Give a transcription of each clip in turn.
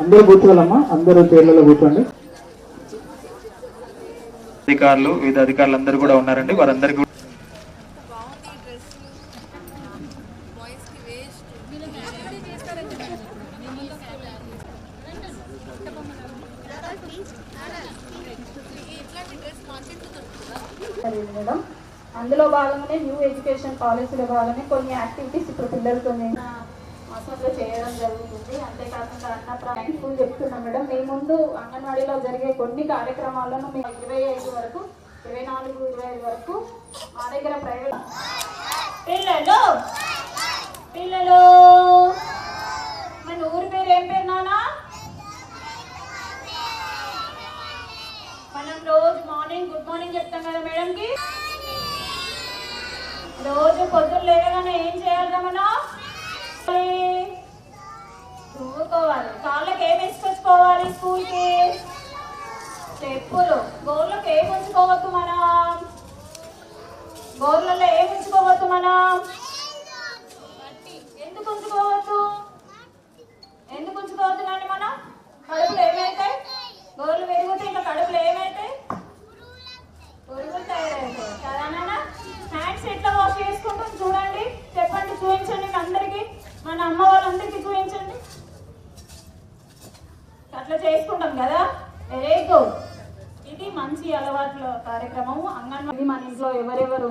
అందరూ కూర్చోవాలమ్మా అందరూ చైర్లలో కూర్చోండి. అధికారులు వివిధ అధికారులు అందరూ కూడా ఉన్నారండి. వారందరికీ మేడం. అందులో భాగంగానే న్యూ ఎడ్యుకేషన్ పాలసీలో భాగంగానే కొన్ని యాక్టివిటీస్ ఇప్పుడు పిల్లలతో నేను మాసంలో చేయడం జరుగుతుంది. అంతేకాకుండా అన్న థ్యాంక్ఫుల్ చెప్తున్నాం మేడం మీ ముందు అంగన్వాడీలో జరిగే కొన్ని కార్యక్రమాలను మేము ఇరవై ఐదు వరకు ఇరవై నాలుగు ఇరవై ఐదు వరకు మా దగ్గర ప్రైవేట్ పిల్లలు! పిల్లలు! మన ఊరి పేరు ఏం పేరు నానా మనం రోజు మార్నింగ్ గుడ్ మార్నింగ్ చెప్తాం కదా మేడంకి. రోజు పొద్దున్న లేవగానే ఏం చేయాలి రమణ? చదువుకోవాలి కాళ్ళకి ఏం వేసుకొచ్చుకోవాలి స్కూల్కి? చెప్పులు. గోర్లకు ఏం ఉంచుకోవద్దు మనం? గోర్లలో ఏం ఉంచుకోవద్దు మనం?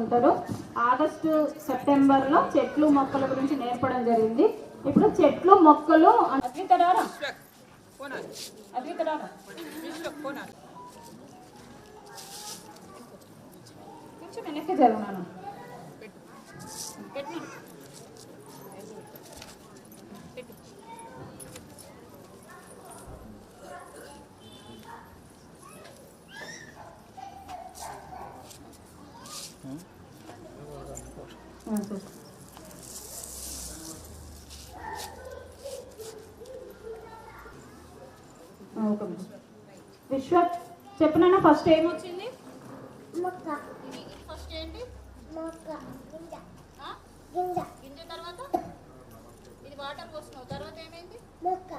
ఉంటారు. ఆగస్టు సెప్టెంబర్లో చెట్లు మొక్కల గురించి నేర్పడం జరిగింది. ఇప్పుడు చెట్లు మొక్కలు అద్వితరారా? అద్వితరారా? కొంచెం వెనక్కి జరుగునాను. ఓకే విశ్వ చెప్పినా ఫస్ట్ ఏమొచ్చింది మొక్క. ఇది ఫస్ట్ ఏంటి? మొక్క. గింజ. గింజ. తర్వాత? ఇది వాటర్ పోసినావు తర్వాత ఏమైంది? మొక్క.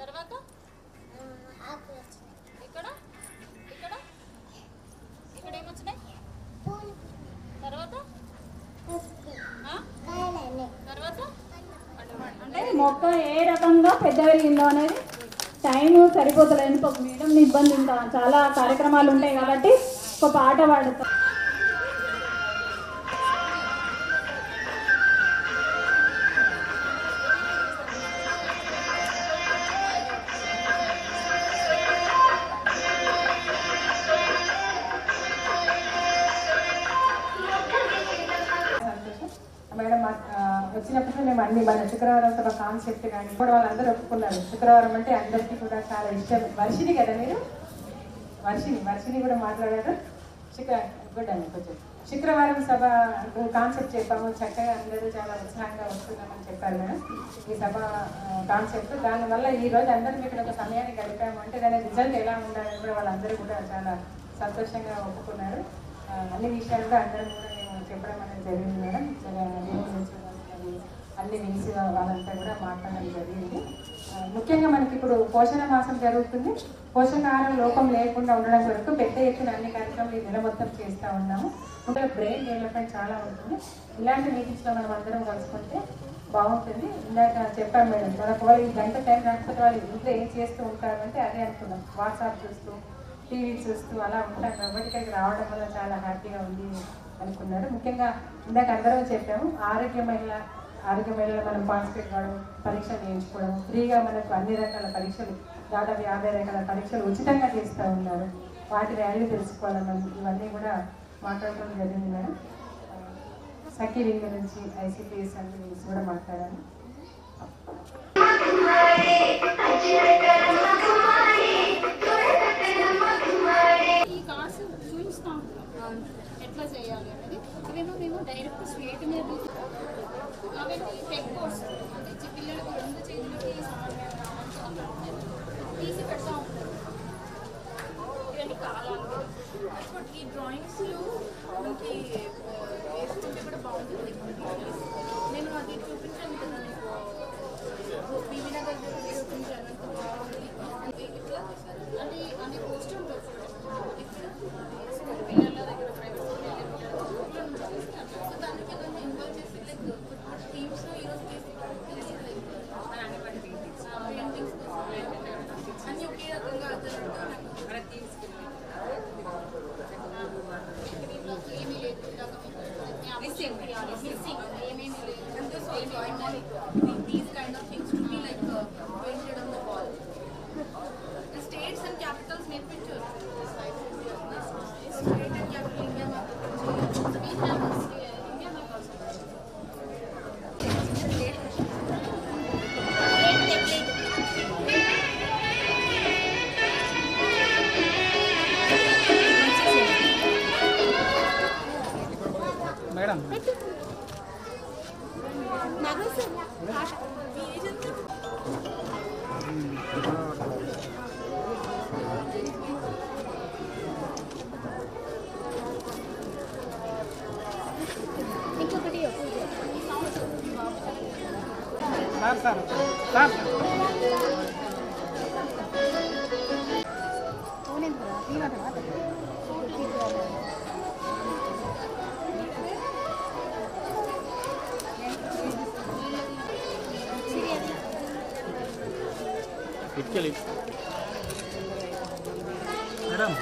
తర్వాత? ఇక్కడ? ఇక్కడ? ఇక్కడ ఏమొచ్చినాయి తర్వాత? తర్వాత? అంటే మొక్క ఏ రకంగా పెద్ద పెరిగిందో అనేది టైం సరిపోతలేదు ఒక మేడం ఇబ్బంది ఇంకా చాలా కార్యక్రమాలు ఉంటాయి కాబట్టి ఒక పాట పాడుతాం. వచ్చినప్పుడు మేము అన్ని మన శుక్రవారం సభ కాన్సెప్ట్ కానీ కూడా వాళ్ళందరూ ఒప్పుకున్నారు. శుక్రవారం అంటే అందరికీ కూడా చాలా ఇష్టం. వర్షిని కదా మీరు? వర్షిని వర్షిని కూడా మాట్లాడారు. శుక్ర గుడ్ అండి కొంచెం శుక్రవారం సభ కాన్సెప్ట్ చెప్పాము. చక్కగా అందరూ చాలా ఉత్సాహంగా వస్తున్నామని చెప్పారు మేడం. ఈ సభ కాన్సెప్ట్ దానివల్ల ఈ రోజు అందరం ఇక్కడ ఒక సమయాన్ని గడిపాము. అంటే దాని రిజల్ట్ ఎలా ఉండాలని కూడా వాళ్ళందరూ కూడా చాలా సంతోషంగా ఒప్పుకున్నారు. అన్ని విషయాలు కూడా అందరం కూడా మేము చెప్పడం అనేది జరిగింది మేడం. చాలా నిర్వహించడం అన్ని మించి వాళ్ళంతా కూడా మాట్లాడడం జరిగింది. ముఖ్యంగా మనకి ఇప్పుడు పోషణ మాసం జరుగుతుంది. పోషకాహారం లోపం లేకుండా ఉండడం వరకు పెద్ద ఎత్తున అన్ని కార్యక్రమాలు ఈ నెల మొత్తం చేస్తూ ఉన్నాము. ఇంకా బ్రెయిన్ డెవలప్మెంట్ చాలా ఉంటుంది. ఇలాంటి మీటింగ్స్లో మనం అందరం కలుసుకుంటే బాగుంటుంది. ఇందాక చెప్పాను మేడం మనకు వాళ్ళు ఈ గంట టైం రాకపోతే వాళ్ళు ఇంట్లో ఏం చేస్తూ ఉంటారు అంటే అదే అనుకున్నాం. వాట్సాప్ చూస్తూ టీవీ చూస్తూ అలా ఉంటాం కాబట్టి ఇక్కడికి రావడం వల్ల చాలా హ్యాపీగా ఉంది అనుకున్నారు. ముఖ్యంగా ఇందాక అందరం చెప్పాము ఆరోగ్య మహిళ ఆరోగ్య మహిళలు మనం పార్టిసిపేట్ కావడం పరీక్షలు చేయించుకోవడం ఫ్రీగా మనకు అన్ని రకాల పరీక్షలు దాదాపు యాభై రకాల పరీక్షలు ఉచితంగా చేస్తూ ఉన్నారు. వాటి వాల్యూ తెలుసుకోవాలని మనం ఇవన్నీ కూడా మాట్లాడటం జరిగింది మేడం. సఖీ వింగ్ నుంచి ఐసీపీఎస్ అన్ని గురించి కూడా మాట్లాడాను ఎట్లా చేయాలి అనేది. ఇవేమో మేము డైరెక్ట్ స్వీట్ మీద అవన్నీ టెక్ బోర్డ్స్ అంటే పిల్లలకు రెండు చేతులకి తీసి పెడతా ఉంటారు. ఇవన్నీ కాలాలు. ఇప్పుడు ఈ డ్రాయింగ్స్లో మనకి వేసుకుంటే కూడా బాగుంటుంది. ఇంకొకటి సార్ సార్ సార్ madam